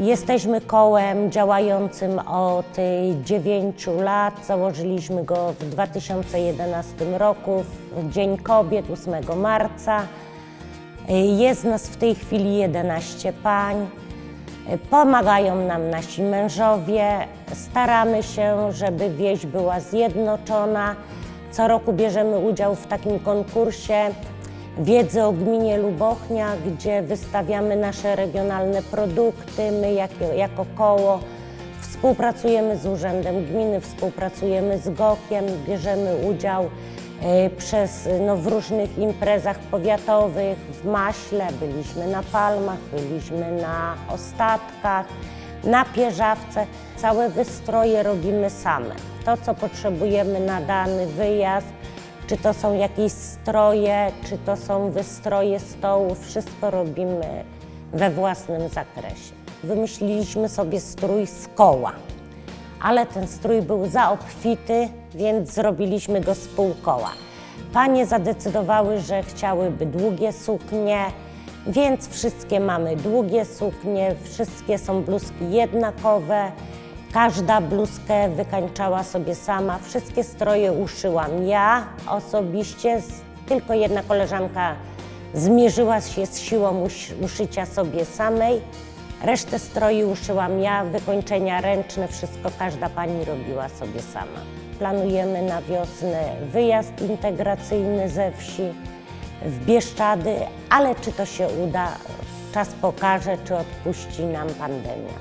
Jesteśmy kołem działającym od 9 lat. Założyliśmy go w 2011 roku, w Dzień Kobiet, 8 marca. Jest nas w tej chwili 11 pań. Pomagają nam nasi mężowie. Staramy się, żeby wieś była zjednoczona. Co roku bierzemy udział w takim konkursie wiedzy o gminie Lubochnia, gdzie wystawiamy nasze regionalne produkty. My jako, jako koło współpracujemy z Urzędem Gminy, współpracujemy z GOK-iem, bierzemy udział e, przez, no, w różnych imprezach powiatowych, w Maśle, byliśmy na Palmach, byliśmy na Ostatkach, na Pierzawce. Całe wystroje robimy same. To, co potrzebujemy na dany wyjazd, czy to są jakieś stroje, czy to są wystroje stołów, wszystko robimy we własnym zakresie. Wymyśliliśmy sobie strój z koła, ale ten strój był za obfity, więc zrobiliśmy go z pół koła. Panie zadecydowały, że chciałyby długie suknie, więc wszystkie mamy długie suknie, wszystkie są bluzki jednakowe. Każda bluzkę wykańczała sobie sama. Wszystkie stroje uszyłam ja osobiście. Tylko jedna koleżanka zmierzyła się z siłą uszycia sobie samej. Resztę stroi uszyłam ja, wykończenia ręczne, wszystko każda pani robiła sobie sama. Planujemy na wiosnę wyjazd integracyjny ze wsi w Bieszczady, ale czy to się uda, czas pokaże, czy odpuści nam pandemia.